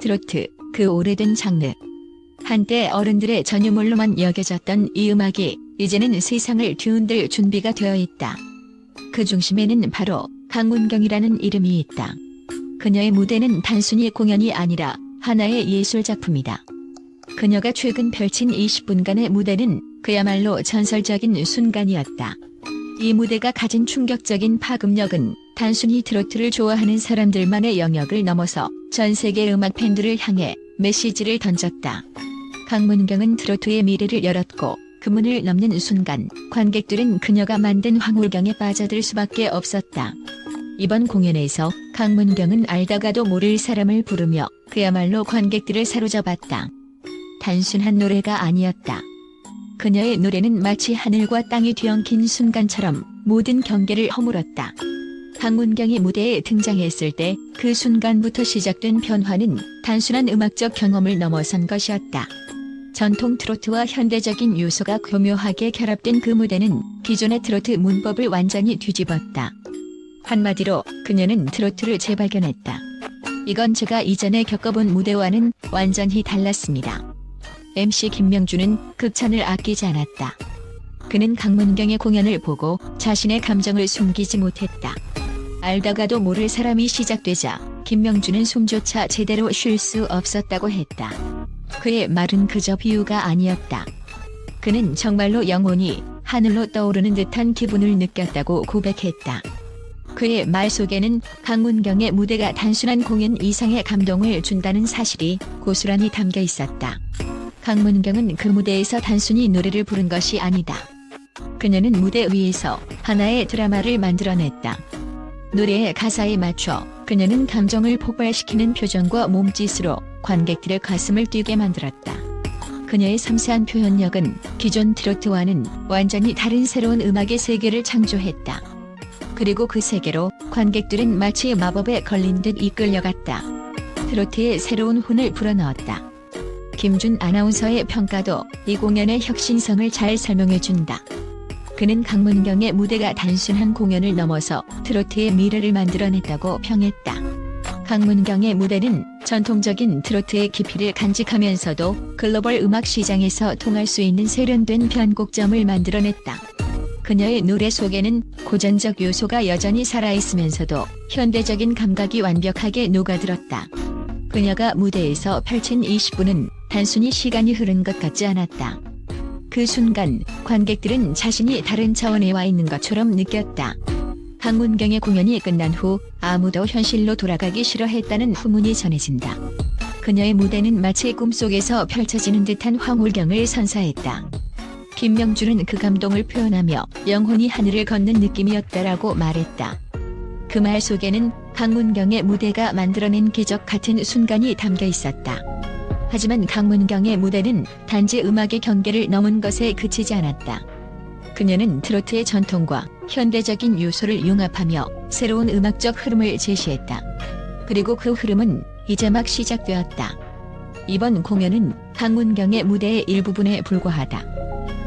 트로트, 그 오래된 장르. 한때 어른들의 전유물로만 여겨졌던 이 음악이 이제는 세상을 뒤흔들 준비가 되어 있다. 그 중심에는 바로 강문경이라는 이름이 있다. 그녀의 무대는 단순히 공연이 아니라 하나의 예술 작품이다. 그녀가 최근 펼친 20분간의 무대는 그야말로 전설적인 순간이었다. 이 무대가 가진 충격적인 파급력은 단순히 트로트를 좋아하는 사람들만의 영역을 넘어서 전 세계 음악 팬들을 향해 메시지를 던졌다. 강문경은 트로트의 미래를 열었고 그 문을 넘는 순간 관객들은 그녀가 만든 황홀경에 빠져들 수밖에 없었다. 이번 공연에서 강문경은 알다가도 모를 사람을 부르며 그야말로 관객들을 사로잡았다. 단순한 노래가 아니었다. 그녀의 노래는 마치 하늘과 땅이 뒤엉킨 순간처럼 모든 경계를 허물었다. 강문경이 무대에 등장했을 때 그 순간부터 시작된 변화는 단순한 음악적 경험을 넘어선 것이었다. 전통 트로트와 현대적인 요소가 교묘하게 결합된 그 무대는 기존의 트로트 문법을 완전히 뒤집었다. 한마디로 그녀는 트로트를 재발견했다. 이건 제가 이전에 겪어본 무대와는 완전히 달랐습니다. MC 김명준은 극찬을 아끼지 않았다. 그는 강문경의 공연을 보고 자신의 감정을 숨기지 못했다. 알다가도 모를 사람이 시작되자 김명준은 숨조차 제대로 쉴 수 없었다고 했다. 그의 말은 그저 비유가 아니었다. 그는 정말로 영혼이 하늘로 떠오르는 듯한 기분을 느꼈다고 고백했다. 그의 말 속에는 강문경의 무대가 단순한 공연 이상의 감동을 준다는 사실이 고스란히 담겨 있었다. 강문경은 그 무대에서 단순히 노래를 부른 것이 아니다. 그녀는 무대 위에서 하나의 드라마를 만들어냈다. 노래의 가사에 맞춰 그녀는 감정을 폭발시키는 표정과 몸짓으로 관객들의 가슴을 뛰게 만들었다. 그녀의 섬세한 표현력은 기존 트로트와는 완전히 다른 새로운 음악의 세계를 창조했다. 그리고 그 세계로 관객들은 마치 마법에 걸린 듯 이끌려갔다. 트로트의 새로운 혼을 불어넣었다. 김준 아나운서의 평가도 이 공연의 혁신성을 잘 설명해준다. 그는 강문경의 무대가 단순한 공연을 넘어서 트로트의 미래를 만들어냈다고 평했다. 강문경의 무대는 전통적인 트로트의 깊이를 간직하면서도 글로벌 음악 시장에서 통할 수 있는 세련된 변곡점을 만들어냈다. 그녀의 노래 속에는 고전적 요소가 여전히 살아있으면서도 현대적인 감각이 완벽하게 녹아들었다. 그녀가 무대에서 펼친 20분은 단순히 시간이 흐른 것 같지 않았다. 그 순간 관객들은 자신이 다른 차원에 와 있는 것처럼 느꼈다. 강문경의 공연이 끝난 후 아무도 현실로 돌아가기 싫어했다는 후문이 전해진다. 그녀의 무대는 마치 꿈속에서 펼쳐지는 듯한 황홀경을 선사했다. 김명준은 그 감동을 표현하며 영혼이 하늘을 걷는 느낌이었다라고 말했다. 그 말 속에는 강문경의 무대가 만들어낸 기적 같은 순간이 담겨 있었다. 하지만 강문경의 무대는 단지 음악의 경계를 넘은 것에 그치지 않았다. 그녀는 트로트의 전통과 현대적인 요소를 융합하며 새로운 음악적 흐름을 제시했다. 그리고 그 흐름은 이제 막 시작되었다. 이번 공연은 강문경의 무대의 일부분에 불과하다.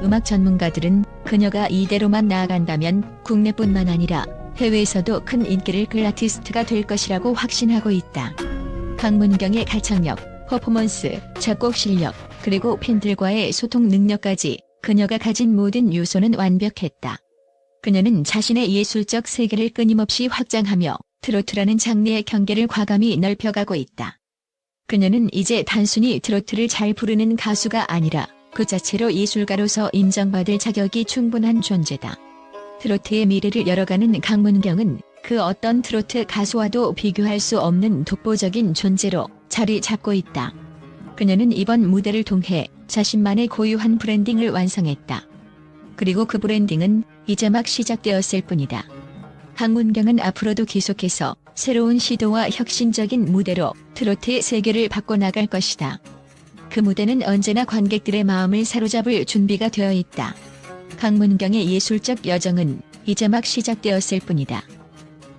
음악 전문가들은 그녀가 이대로만 나아간다면 국내뿐만 아니라 해외에서도 큰 인기를 끌 아티스트가 될 것이라고 확신하고 있다. 강문경의 가창력, 퍼포먼스, 작곡 실력, 그리고 팬들과의 소통 능력까지 그녀가 가진 모든 요소는 완벽했다. 그녀는 자신의 예술적 세계를 끊임없이 확장하며 트로트라는 장르의 경계를 과감히 넓혀가고 있다. 그녀는 이제 단순히 트로트를 잘 부르는 가수가 아니라 그 자체로 예술가로서 인정받을 자격이 충분한 존재다. 트로트의 미래를 열어가는 강문경은 그 어떤 트로트 가수와도 비교할 수 없는 독보적인 존재로 자리 잡고 있다. 그녀는 이번 무대를 통해 자신만의 고유한 브랜딩을 완성했다. 그리고 그 브랜딩은 이제 막 시작되었을 뿐이다. 강문경은 앞으로도 계속해서 새로운 시도와 혁신적인 무대로 트로트의 세계를 바꿔나갈 것이다. 그 무대는 언제나 관객들의 마음을 사로잡을 준비가 되어 있다. 강문경의 예술적 여정은 이제 막 시작되었을 뿐이다.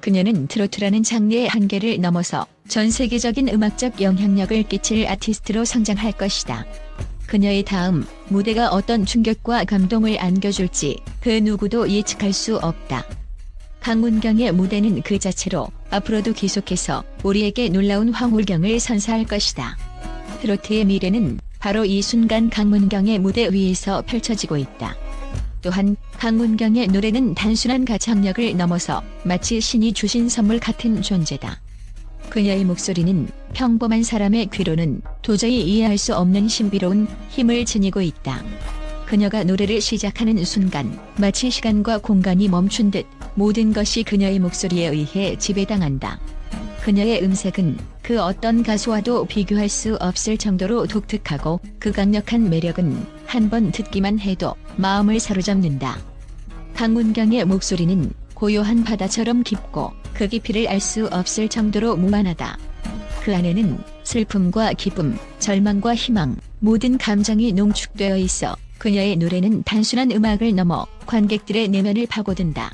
그녀는 트로트라는 장르의 한계를 넘어서 전 세계적인 음악적 영향력을 끼칠 아티스트로 성장할 것이다. 그녀의 다음 무대가 어떤 충격과 감동을 안겨줄지 그 누구도 예측할 수 없다. 강문경의 무대는 그 자체로 앞으로도 계속해서 우리에게 놀라운 황홀경을 선사할 것이다. 트로트의 미래는 바로 이 순간 강문경의 무대 위에서 펼쳐지고 있다. 또한 강문경의 노래는 단순한 가창력을 넘어서 마치 신이 주신 선물 같은 존재다. 그녀의 목소리는 평범한 사람의 귀로는 도저히 이해할 수 없는 신비로운 힘을 지니고 있다. 그녀가 노래를 시작하는 순간 마치 시간과 공간이 멈춘 듯 모든 것이 그녀의 목소리에 의해 지배당한다. 그녀의 음색은 그 어떤 가수와도 비교할 수 없을 정도로 독특하고 그 강력한 매력은 한 번 듣기만 해도 마음을 사로잡는다. 강문경의 목소리는 고요한 바다처럼 깊고 그 깊이를 알 수 없을 정도로 무한하다. 그 안에는 슬픔과 기쁨, 절망과 희망, 모든 감정이 농축되어 있어 그녀의 노래는 단순한 음악을 넘어 관객들의 내면을 파고든다.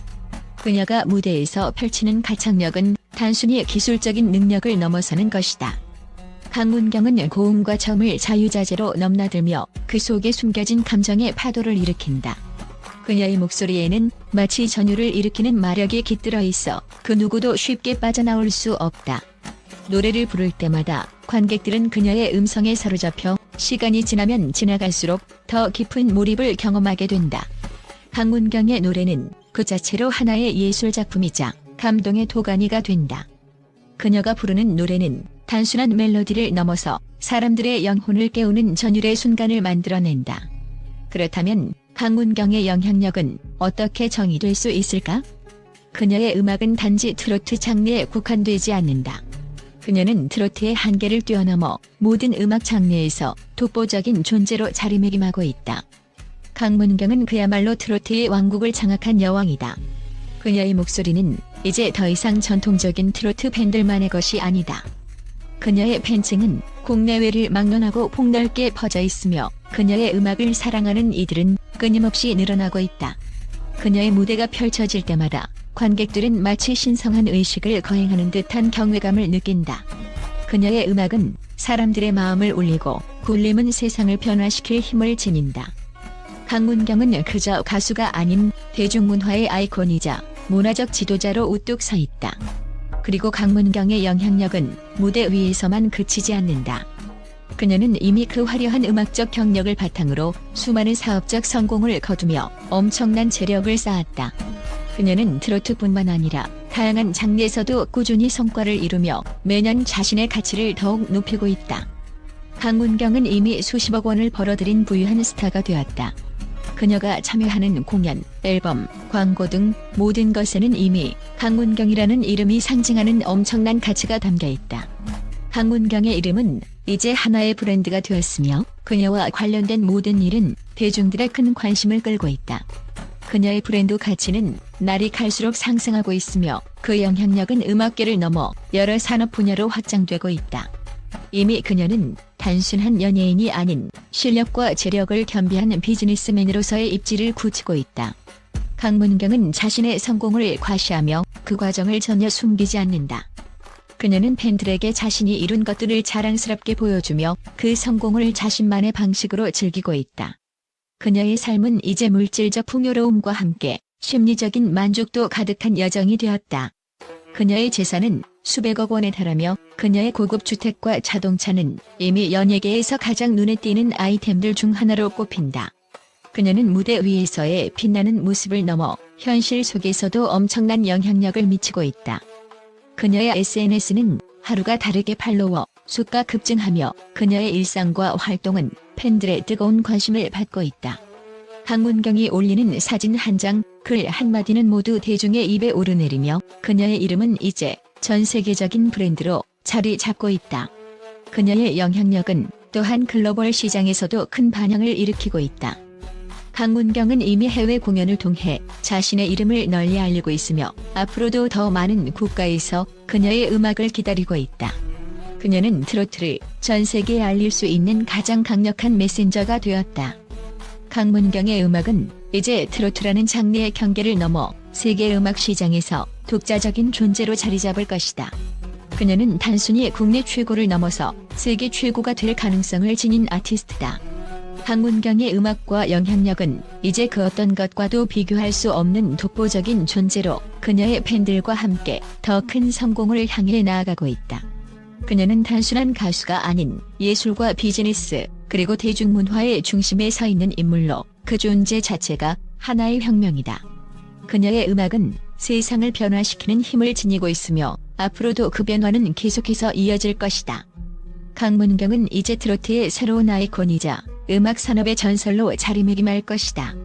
그녀가 무대에서 펼치는 가창력은 단순히 기술적인 능력을 넘어서는 것이다. 강문경은 고음과 저음을 자유자재로 넘나들며 그 속에 숨겨진 감정의 파도를 일으킨다. 그녀의 목소리에는 마치 전율을 일으키는 마력이 깃들어 있어 그 누구도 쉽게 빠져나올 수 없다. 노래를 부를 때마다 관객들은 그녀의 음성에 사로잡혀 시간이 지나면 지나갈수록 더 깊은 몰입을 경험하게 된다. 강문경의 노래는 그 자체로 하나의 예술 작품이자 감동의 도가니가 된다. 그녀가 부르는 노래는 단순한 멜로디를 넘어서 사람들의 영혼을 깨우는 전율의 순간을 만들어낸다. 그렇다면 강문경의 영향력은 어떻게 정의될 수 있을까? 그녀의 음악은 단지 트로트 장르에 국한되지 않는다. 그녀는 트로트의 한계를 뛰어넘어 모든 음악 장르에서 독보적인 존재로 자리매김하고 있다. 강문경은 그야말로 트로트의 왕국을 장악한 여왕이다. 그녀의 목소리는 이제 더 이상 전통적인 트로트 팬들만의 것이 아니다. 그녀의 팬층은 국내외를 막론하고 폭넓게 퍼져 있으며 그녀의 음악을 사랑하는 이들은 끊임없이 늘어나고 있다. 그녀의 무대가 펼쳐질 때마다 관객들은 마치 신성한 의식을 거행하는 듯한 경외감을 느낀다. 그녀의 음악은 사람들의 마음을 울리고 굴림은 세상을 변화시킬 힘을 지닌다. 강문경은 그저 가수가 아닌 대중문화의 아이콘이자 문화적 지도자로 우뚝 서 있다. 그리고 강문경의 영향력은 무대 위에서만 그치지 않는다. 그녀는 이미 그 화려한 음악적 경력을 바탕으로 수많은 사업적 성공을 거두며 엄청난 재력을 쌓았다. 그녀는 트로트뿐만 아니라 다양한 장르에서도 꾸준히 성과를 이루며 매년 자신의 가치를 더욱 높이고 있다. 강문경은 이미 수십억 원을 벌어들인 부유한 스타가 되었다. 그녀가 참여하는 공연, 앨범, 광고 등 모든 것에는 이미 강문경이라는 이름이 상징하는 엄청난 가치가 담겨 있다. 강문경의 이름은 이제 하나의 브랜드가 되었으며 그녀와 관련된 모든 일은 대중들의 큰 관심을 끌고 있다. 그녀의 브랜드 가치는 날이 갈수록 상승하고 있으며 그 영향력은 음악계를 넘어 여러 산업 분야로 확장되고 있다. 이미 그녀는 단순한 연예인이 아닌 실력과 재력을 겸비한 비즈니스맨으로서의 입지를 굳히고 있다. 강문경은 자신의 성공을 과시하며 그 과정을 전혀 숨기지 않는다. 그녀는 팬들에게 자신이 이룬 것들을 자랑스럽게 보여주며 그 성공을 자신만의 방식으로 즐기고 있다. 그녀의 삶은 이제 물질적 풍요로움과 함께 심리적인 만족도 가득한 여정이 되었다. 그녀의 재산은 수백억 원에 달하며 그녀의 고급 주택과 자동차는 이미 연예계에서 가장 눈에 띄는 아이템들 중 하나로 꼽힌다. 그녀는 무대 위에서의 빛나는 모습을 넘어 현실 속에서도 엄청난 영향력을 미치고 있다. 그녀의 SNS는 하루가 다르게 팔로워 수가 급증하며 그녀의 일상과 활동은 팬들의 뜨거운 관심을 받고 있다. 강문경이 올리는 사진 한 장, 글 한마디는 모두 대중의 입에 오르내리며 그녀의 이름은 이제 전 세계적인 브랜드로 자리 잡고 있다. 그녀의 영향력은 또한 글로벌 시장에서도 큰 반향을 일으키고 있다. 강문경은 이미 해외 공연을 통해 자신의 이름을 널리 알리고 있으며 앞으로도 더 많은 국가에서 그녀의 음악을 기다리고 있다. 그녀는 트로트를 전 세계에 알릴 수 있는 가장 강력한 메신저가 되었다. 강문경의 음악은 이제 트로트라는 장르의 경계를 넘어 세계 음악 시장에서 독자적인 존재로 자리 잡을 것이다. 그녀는 단순히 국내 최고를 넘어서 세계 최고가 될 가능성을 지닌 아티스트다. 강문경의 음악과 영향력은 이제 그 어떤 것과도 비교할 수 없는 독보적인 존재로 그녀의 팬들과 함께 더 큰 성공을 향해 나아가고 있다. 그녀는 단순한 가수가 아닌 예술과 비즈니스, 그리고 대중문화의 중심에 서 있는 인물로 그 존재 자체가 하나의 혁명이다. 그녀의 음악은 세상을 변화시키는 힘을 지니고 있으며 앞으로도 그 변화는 계속해서 이어질 것이다. 강문경은 이제 트로트의 새로운 아이콘이자 음악 산업의 전설로 자리매김할 것이다.